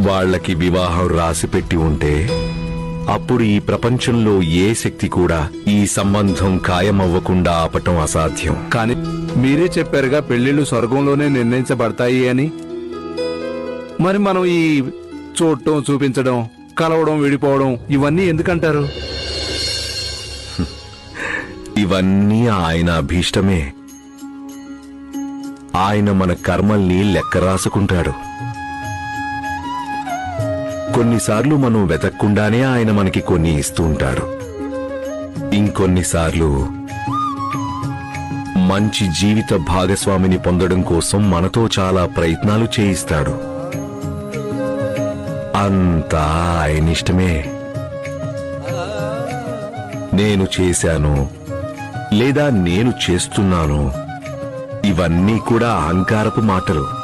వాళ్ళకి వివాహం రాసిపెట్టి ఉంటే అప్పుడు ఈ ప్రపంచంలో ఏ శక్తి కూడా ఈ సంబంధం ఖాయమవ్వకుండా ఆపటం అసాధ్యం. కానీ మీరే చెప్పారుగా పెళ్ళిళ్ళు స్వర్గంలోనే నిర్ణయించబడతాయి అని. మరి మనం ఈ చూడటం చూపించడం కలవడం విడిపోవడం ఇవన్నీ ఎందుకంటారు? ఇవన్నీ ఆయన అభీష్టమే. ఆయన మన కర్మల్ని లెక్క రాసుకుంటాడు. కొన్నిసార్లు మనం వెతక్కుండానే ఆయన మనకి కొన్ని ఇస్తూ ఉంటాడు. ఇంకొన్నిసార్లు మంచి జీవిత భాగస్వామిని పొందడం కోసం మనతో చాలా ప్రయత్నాలు చేయిస్తాడు. అంతా ఆయనిష్టమే నేను చేశాను లేదా నేను చేస్తున్నాను ఇవన్నీ కూడా అహంకారపు మాటలు.